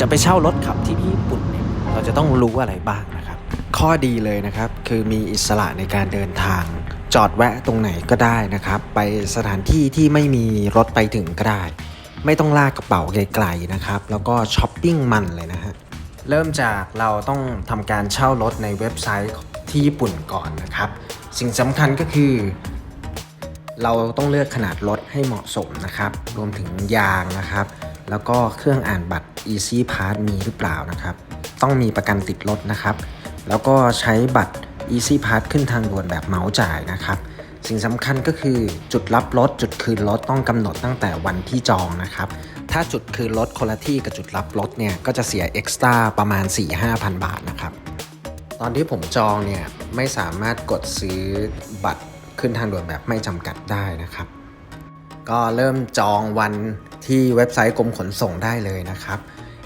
จะไปเช่ารถขับที่ญี่ปุ่นเนี่ยเราจะต้องรู้อะไรบ้างนะครับ ข้อดีเลยนะครับ คือมีอิสระในการเดินทาง จอดแวะตรงไหนก็ได้นะครับ ไปสถานที่ที่ไม่มีรถไปถึงก็ได้ ไม่ต้องลากกระเป๋าไกลๆนะครับ แล้วก็ช้อปปิ้งมันเลยนะฮะเริ่มจากเราต้องทำการเช่ารถในเว็บไซต์ที่ญี่ปุ่นก่อนนะครับ สิ่งสำคัญก็คือ เราต้องเลือกขนาดรถให้เหมาะสมนะครับ รวมถึงยางนะครับ แล้วก็เครื่องอ่านบัตร Easy Pass มีหรือเปล่านะครับ ต้องมีประกันติดรถนะครับ แล้วก็ใช้บัตร Easy Pass ขึ้นทางด่วนแบบเหมาจ่ายนะครับ สิ่งสำคัญก็คือจุดรับรถ จุดคืนรถต้องกำหนดตั้งแต่วันที่จองนะครับ ถ้าจุดคืนรถคนละที่กับจุดรับรถเนี่ยก็จะเสียเอ็กซ์ตร้าประมาณ 4-5,000 บาทนะครับ ตอนที่ผมจองเนี่ยไม่สามารถกดซื้อบัตรขึ้นทางด่วนแบบไม่จำกัดได้นะครับ ก็เริ่มจองวันที่เว็บไซต์กรมขนส่งได้เลยนะครับ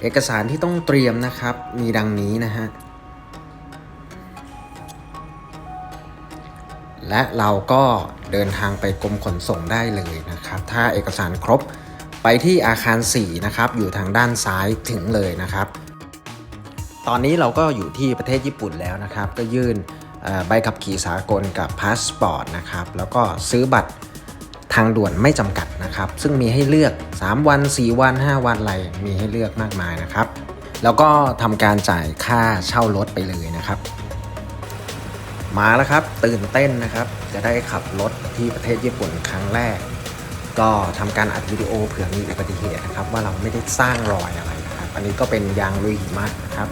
เอกสารที่ต้องเตรียมนะครับ มีดังนี้นะฮะและเราก็เดินทางไปกรมขนส่งได้เลยนะครับ ถ้าเอกสารครบไปที่อาคาร 4 นะครับ อยู่ทางด้านซ้ายถึงเลยนะครับ ตอนนี้เราก็อยู่ที่ประเทศญี่ปุ่นแล้วนะครับ ก็ยื่นใบขับขี่สากลกับพาสปอร์ตนะครับ แล้วก็ซื้อบัตร ทางด่วนไม่จำกัดนะครับ ซึ่งมีให้เลือก 3 วัน 4 วัน 5 วันอะไรมีให้เลือกมากมายนะครับ แล้วก็ทำการจ่ายค่าเช่ารถไปเลยนะครับ มาแล้วครับตื่นเต้นนะครับ จะได้ขับรถที่ประเทศญี่ปุ่นครั้งแรก ก็ทำการอัดวิดีโอเผื่อมีอุบัติเหตุนะครับ ว่าเราไม่ได้สร้างรอยอะไรนะครับ อันนี้ก็เป็นยางลุยหิมะนะครับ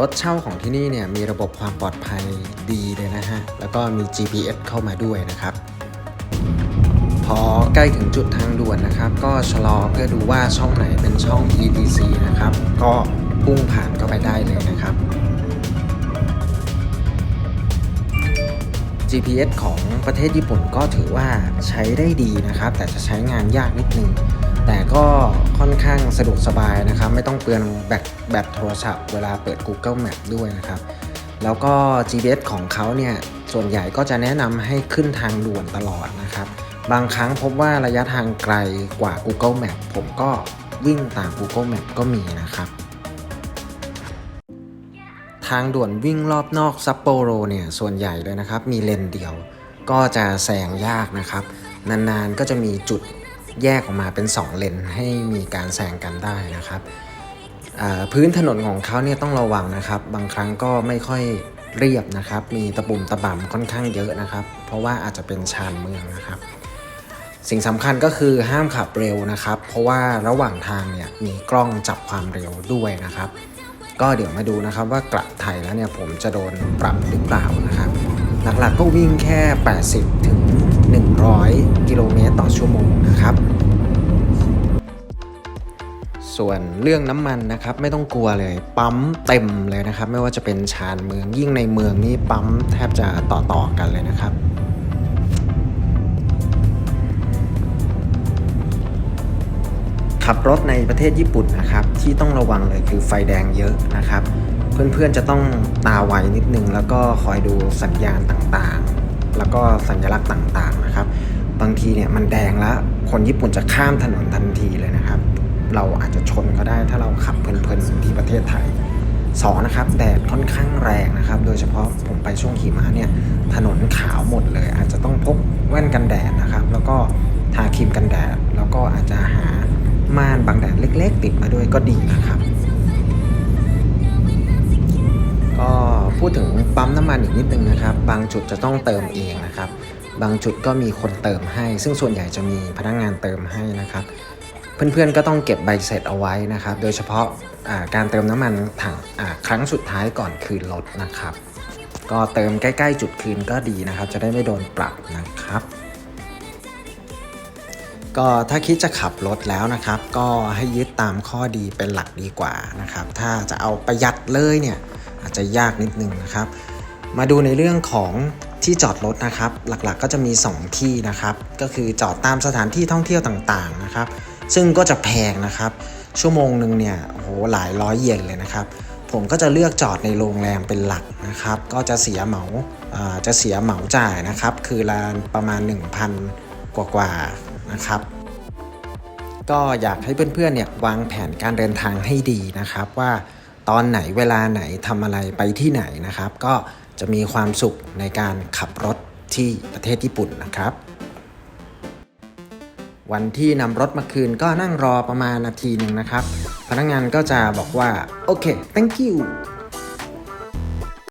รถเช่าของที่นี่เนี่ยมีระบบความปลอดภัยดีเลยนะฮะ แล้วก็มี GPS เข้ามาด้วยนะครับ พอใกล้ถึงจุดทางด่วนนะครับ ก็ชะลอเพื่อดูว่าช่องไหนเป็นช่อง ETC นะครับ ก็พุ่งผ่านเข้าไปได้เลยนะครับ GPS ของประเทศญี่ปุ่นก็ถือว่าใช้ได้ดีนะครับ แต่จะใช้งานยากนิดนึง แต่ก็ค่อนข้างสะดวกสบายนะครับ ไม่ต้องเปลืองแบตแบตโทรศัพท์เวลาเปิด Google Map ด้วยนะครับ แล้วก็ GPS ของเขาเนี่ยส่วนใหญ่ก็จะแนะนำให้ขึ้นทางด่วนตลอดนะครับ บางครั้งพบว่าระยะทางไกลกว่า Google Map ผมก็วิ่งตาม Google Map ก็มีนะครับ ทางด่วนวิ่งรอบนอกซัปโปโรเนี่ยส่วนใหญ่เลยนะครับ มีเลนเดียว ก็จะแซงยากนะครับ นานๆก็จะมีจุดแยกออกมาเป็น 2 เลนให้มีการแซงกันได้นะครับ พื้นถนนของเขาเนี่ยต้องระวังนะครับ บางครั้งก็ไม่ค่อยเรียบนะครับ มีตะปุ่มตะบ่ำค่อนข้างเยอะนะครับ เพราะว่าอาจจะเป็นชานเมืองนะครับ สิ่งสำคัญก็คือห้ามขับเร็วนะครับ เพราะว่าระหว่างทางเนี่ยมีกล้องจับความเร็วด้วยนะครับ ก็เดี๋ยวมาดูนะครับว่ากลับไทยแล้วเนี่ยผมจะโดนปรับหรือเปล่านะครับ หลักๆก็วิ่งแค่ 80 ถึง 100 กิโลเมตรต่อชั่วโมงนะครับส่วนเรื่องน้ำมันนะครับไม่ต้องกลัวเลยปั๊มเต็มเลยนะครับ ไม่ว่าจะเป็นชานเมืองยิ่งในเมืองนี่ปั๊มแทบจะต่อๆกันเลยนะครับ ขับรถในประเทศญี่ปุ่นนะครับ ที่ต้องระวังเลยคือไฟแดงเยอะนะครับ เพื่อนๆจะต้องตาไวนิดนึง แล้วก็คอยดูสัญญาณต่างๆ แล้วก็สัญลักษณ์ต่างๆนะครับ บางทีเนี่ยมันแดงแล้วคนญี่ปุ่นจะข้ามถนนทันทีเลยนะครับ เราอาจจะชนก็ได้ถ้าเราขับเพลินๆที่ประเทศไทยสองนะครับแดดค่อนข้างแรงนะครับ โดยเฉพาะผมไปช่วงขี่ม้าเนี่ยถนนขาวหมดเลย อาจจะต้องพกแว่นกันแดดนะครับ แล้วก็ทาครีมกันแดด แล้วก็อาจจะหา ม่านบังแดดเล็ก ๆ ติดมาด้วยก็ดีนะครับ ก็พูดถึงปั๊มน้ำมันอีกนิดนึงนะครับ บางจุดจะต้องเติมเองนะครับ บางจุดก็มีคนเติมให้ ซึ่งส่วนใหญ่จะมีพนักงานเติมให้นะครับ เพื่อนๆก็ต้องเก็บใบเสร็จเอาไว้นะครับ โดยเฉพาะาการเติมน้ำมันถังครั้งสุดท้ายก่อนคืนรถนะครับ ก็เติมใกล้ ๆ จุดคืนก็ดีนะครับ จะได้ไม่โดนปรับนะครับ ก็ถ้าคิดจะขับรถแล้วนะครับ ก็ให้ยึดตามข้อดีเป็นหลักดีกว่านะครับ ถ้าจะเอาประหยัดเลยเนี่ยอาจจะยากนิดนึงนะครับ มาดูในเรื่องของที่จอดรถนะครับ หลักๆก็จะมี 2 ที่นะครับ ก็คือจอดตามสถานที่ท่องเที่ยวต่างๆนะครับ ซึ่งก็จะแพงนะครับ ชั่วโมงหนึ่งเนี่ยโหหลายร้อยเยนเลยนะครับ ผมก็จะเลือกจอดในโรงแรมเป็นหลักนะครับ ก็จะเสียเหมาาจะเสียเหมาจ่ายนะครับ คือละประมาณ 1,000 กว่า นะครับ ก็อยากให้เพื่อนๆเนี่ยวางแผนการเดินทางให้ดีนะครับว่าตอนไหนเวลาไหนทำอะไรไปที่ไหนนะครับ ก็จะมีความสุขในการขับรถที่ประเทศญี่ปุ่นนะครับ วันที่นำรถมาคืนก็นั่งรอประมาณนาทีหนึ่งนะครับ พนักงานก็จะบอกว่า โอเค thank you